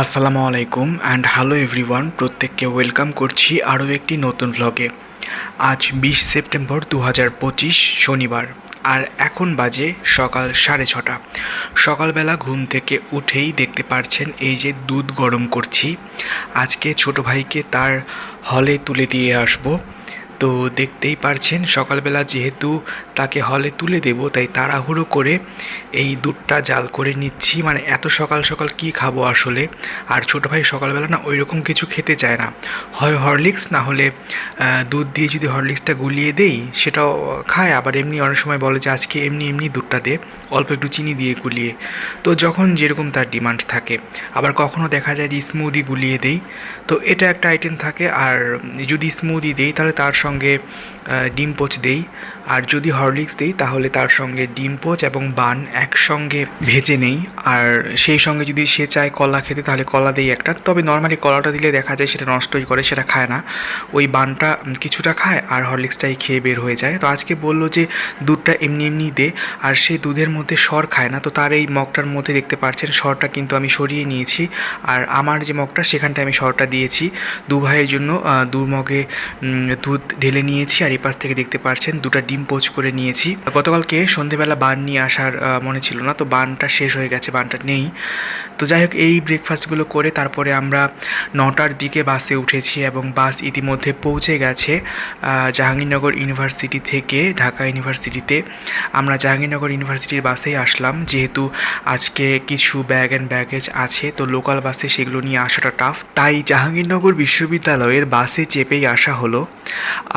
আসসালামু আলাইকুম and hello everyone প্রত্যেককে ওয়েলকাম করছি আরও একটি নতুন ভ্লগে আজ বিশ সেপ্টেম্বর দু হাজার পঁচিশ শনিবার, আর এখন বাজে সকাল সাড়ে ছটা। সকালবেলা ঘুম থেকে উঠেই দেখতে পারছেন এই যে দুধ গরম করছি। আজকে ছোট ভাইকে তার হলে তুলে দিয়ে আসব। তো দেখতেই পারছেন, সকালবেলা যেহেতু তাকে হলে তুলে দেব, তাই তাড়াহুড়ো করে এই দুধটা জাল করে নিচ্ছি। মানে এত সকাল সকাল কি খাব আসলে? আর ছোটো ভাই সকালবেলা না ওই রকম কিছু খেতে চায় না। হয় হরলিক্স না হলে দুধ দিয়ে যদি হরলিক্সটা গুলিয়ে দেই, সেটাও খায়। আবার এমনি অনেক সময় বলে যে, আজকে এমনি এমনি দুধটা দে। অল্প একটু চিনি দিয়ে গুলিয়ে। তো যখন যেরকম তার ডিমান্ড থাকে। আবার কখনো দেখা যায় যে স্মুদি গুলিয়ে দেই। তো এটা একটা আইটেম থাকে। আর যদি স্মুদি দেই, তাহলে তার সঙ্গে আহ, ডিম পোচ দেই। আর যদি হরলিক্স দিই, তাহলে তার সঙ্গে ডিম পোচ এবং বান একসঙ্গে ভেজে নেই। আর সেই সঙ্গে যদি সে চায় কলা খেতে, তাহলে কলা দেই একটা। তবে নর্মালি কলাটা দিলে দেখা যায় সেটা নষ্টই করে, সেটা খায় না। ওই বানটা কিছুটা খায় আর হরলিক্সটাই খেয়ে বের হয়ে যায়। তো আজকে বলল যে, দুধটা এমনি এমনি দে, আর সেই দুধের মধ্যে সর খায় না। তো তার এই মগটার মধ্যে দেখতে পাচ্ছেন, সরটা কিন্তু আমি সরিয়ে নিয়েছি। আর আমার যে মগটা, সেখানটায় আমি সরটা দিয়েছি। দু ভাইয়ের জন্য দু মগে দুধ ঢেলে নিয়েছি আর এই পাশ থেকে দেখতে পাচ্ছেন দুটো ডিম পোচ করে নিয়েছি। গতকালকে সন্ধেবেলা বান নিয়ে আসার মনে ছিল না, তো বানটা শেষ হয়ে গেছে, বানটা নেই। তো যাই হোক, এই ব্রেকফাস্টগুলো করে তারপরে আমরা নটার দিকে বাসে উঠেছি এবং বাস ইতিমধ্যে পৌঁছে গেছে জাহাঙ্গীরনগর ইউনিভার্সিটি থেকে ঢাকা ইউনিভার্সিটিতে। আমরা জাহাঙ্গীরনগর ইউনিভার্সিটির বাসেই আসলাম, যেহেতু আজকে কিছু ব্যাগ অ্যান্ড ব্যাগেজ আছে, তো লোকাল বাসে সেগুলো নিয়ে আসাটা টাফ তাই জাহাঙ্গীরনগর বিশ্ববিদ্যালয়ের বাসে চেপেই আসা হলো।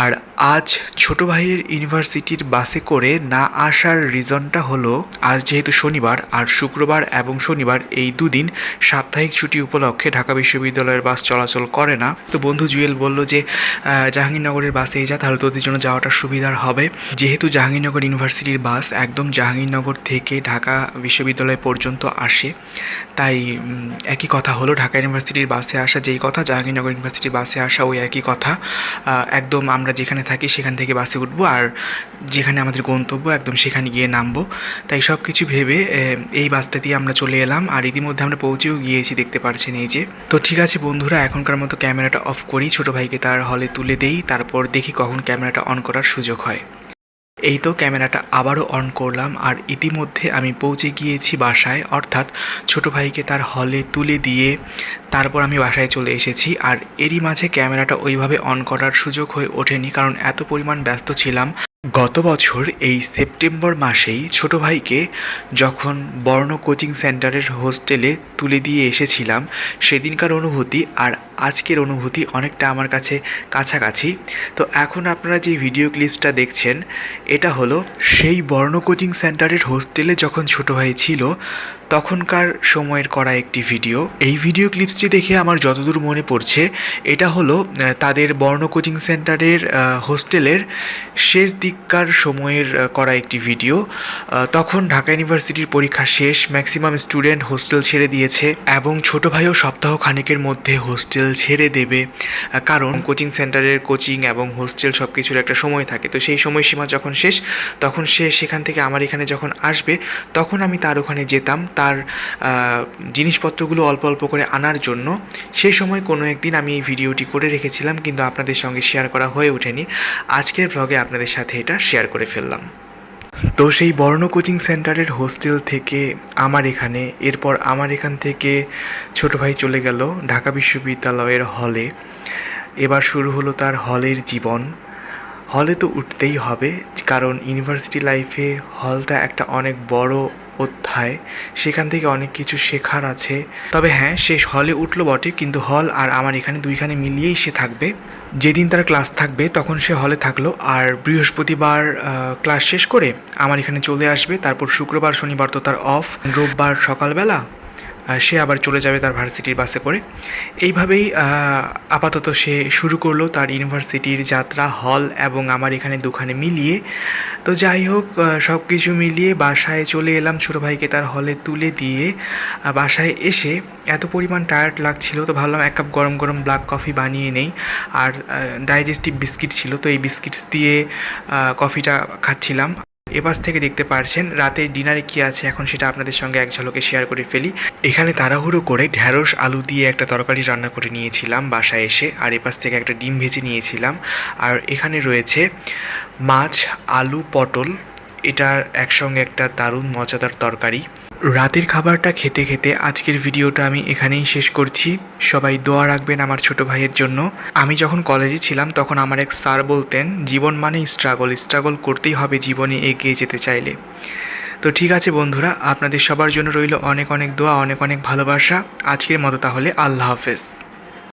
আর আজ ছোট ভাইয়ের ইউনিভার্সিটির বাসে করে না আসার রিজনটা হলো, আজ যেহেতু শনিবার আর শুক্রবার এবং শনিবার এই দুদিন সাপ্তাহিক ছুটি উপলক্ষে ঢাকা বিশ্ববিদ্যালয়ের বাস চলাচল করে না। তো বন্ধু জুয়েল বলল যে জাহাঙ্গীরনগরের বাসে যা, তাহলে তোদের জন্য যাওয়াটা সুবিধার হবে। যেহেতু জাহাঙ্গীরনগর ইউনিভার্সিটির বাস একদম জাহাঙ্গীরনগর থেকে ঢাকা বিশ্ববিদ্যালয় পর্যন্ত আসে, তাই একই কথা হলো, ঢাকা ইউনিভার্সিটির বাসে আসা যেই কথা, জাহাঙ্গীরনগর ইউনিভার্সিটির বাসে আসা ওই একই কথা। একদম আমরা যেখানে থাকি সেখান থেকে বাসে উঠবো আর যেখানে আমাদের গন্তব্য একদম সেখানে গিয়ে নামবো। তাই সব কিছু ভেবে এই বাসটা দিয়ে আমরা চলে এলাম আর ইতিমধ্যে আমরা পৌঁছেও গিয়েছি, দেখতে পারছেন এই যে। তো ঠিক আছে বন্ধুরা, এখনকার মতো ক্যামেরাটা অফ করি, ছোটো ভাইকে তার হলে তুলে দেই, তারপর দেখি কখন ক্যামেরাটা অন করার সুযোগ হয়। এই তো ক্যামেরাটা আবারও অন করলাম আর ইতিমধ্যে আমি পৌঁছে গিয়েছি বাসায়। অর্থাৎ ছোট ভাইকে তার হলে তুলে দিয়ে তারপর আমি বাসায় চলে এসেছি আর এরই মাঝে ক্যামেরাটা ওইভাবে অন করার সুযোগ হয়ে ওঠেনি কারণ এত পরিমাণ ব্যস্ত ছিলাম। গত বছর এই সেপ্টেম্বর মাসেই ছোট ভাইকে যখন বর্ণ কোচিং সেন্টারের হোস্টেলে তুলে দিয়ে এসেছিলাম, সেদিনকার অনুভূতি আর আজকের অনুভূতি অনেকটা আমার কাছে কাছাকাছি। তো এখন আপনারা যে ভিডিও ক্লিপসটা দেখছেন, এটা হলো সেই বর্ণ কোচিং সেন্টারের হোস্টেলে যখন ছোট ভাই ছিল, তখনকার সময়ের করা একটি ভিডিও এই ভিডিও ক্লিপসটি দেখে আমার যতদূর মনে পড়ছে, এটা হলো তাদের বর্ণ কোচিং সেন্টারের হোস্টেলের শেষ দিককার সময়ের করা একটি ভিডিও তখন ঢাকা ইউনিভার্সিটির পরীক্ষা শেষ ম্যাক্সিমাম স্টুডেন্ট হোস্টেল ছেড়ে দিয়েছে এবং ছোট ভাইও সপ্তাহ খানেকের মধ্যে হোস্টেল ছেড়ে দেবে। কারণ কোচিং সেন্টারের কোচিং এবং হোস্টেল সব কিছুর একটা সময় থাকে। তো সেই সময়সীমা যখন শেষ, তখন সে সেখান থেকে আমার এখানে যখন আসবে, তখন আমি তার ওখানে যেতাম। তার জিনিসপত্রগুলো অল্প অল্প করে আনার জন্য। সেই সময় কোনো একদিন আমি এই ভিডিওটি করে রেখেছিলাম, কিন্তু আপনাদের সঙ্গে শেয়ার করা হয়ে ওঠেনি। আজকের ভ্লগে আপনাদের সাথে এটা শেয়ার করে ফেললাম। তো সেই বর্ণ কোচিং সেন্টারের হোস্টেল থেকে আমার এখানে, এরপর আমার এখান থেকে ছোট ভাই চলে গেল ঢাকা বিশ্ববিদ্যালয়ের হলে। এবার শুরু হলো তার হলের জীবন। হলে তো উঠতেই হবে, কারণ ইউনিভার্সিটি লাইফে হলটা একটা অনেক বড় অধ্যায়। সেখান থেকে অনেক কিছু শেখার আছে। তবে হ্যাঁ সে হলে উঠল বটে, কিন্তু হল আর আমার এখানে দুইখানে মিলিয়েই সে থাকবে। যেদিন তার ক্লাস থাকবে, তখন সে হলে থাকল। আর বৃহস্পতিবার ক্লাস শেষ করে আমার এখানে চলে আসবে। তারপর শুক্রবার, শনিবার তো তার অফ রোববার সকালবেলা সে আবার চলে যাবে তার ভার্সিটির বাসে করে। এইভাবেই আপাতত সে শুরু করল তার ইউনিভার্সিটির যাত্রা, হল এবং আমার এখানে দুখানে মিলিয়ে। তো যাই হোক সব কিছু মিলিয়ে বাসায় চলে এলাম ছোটো ভাইকে তার হলে তুলে দিয়ে। বাসায় এসে এত পরিমাণ টায়ার্ড লাগছিল, তো ভাবলাম এক কাপ গরম গরম ব্ল্যাক কফি বানিয়ে নেই। আর ডাইজেস্টিভ বিস্কিট ছিল, তো এই বিস্কিটস দিয়ে কফিটা খাচ্ছিলাম। এপাশ থেকে দেখতে পারছেন, রাতে ডিনারে কি আছে এখন সেটা আপনাদের সঙ্গে এক ঝলকে শেয়ার করে ফেলি। এখানে তাড়াহুড়ো করে ঢ্যাঁড়স, আলু দিয়ে একটা তরকারি রান্না করে নিয়েছিলাম বাসায় এসে, আর এপাশ থেকে একটা ডিম ভেজে নিয়েছিলাম। আর এখানে রয়েছে মাছ, আলু, পটল, এটার একসঙ্গে একটা দারুণ মজাদার তরকারি। রাতের খাবারটা খেতে খেতে আজকের ভিডিওটা আমি এখানেই শেষ করছি। সবাই দোয়া রাখবেন আমার ছোট ভাইয়ের জন্য। আমি যখন কলেজে ছিলাম, তখন আমার এক স্যার বলতেন, জীবন মানে স্ট্রাগল স্ট্রাগল করতেই হবে জীবনে এগিয়ে যেতে চাইলে। তো ঠিক আছে বন্ধুরা, আপনাদের সবার জন্য রইল অনেক অনেক দোয়া, অনেক অনেক ভালোবাসা। আজকের মতো তাহলে আল্লাহ হাফেজ।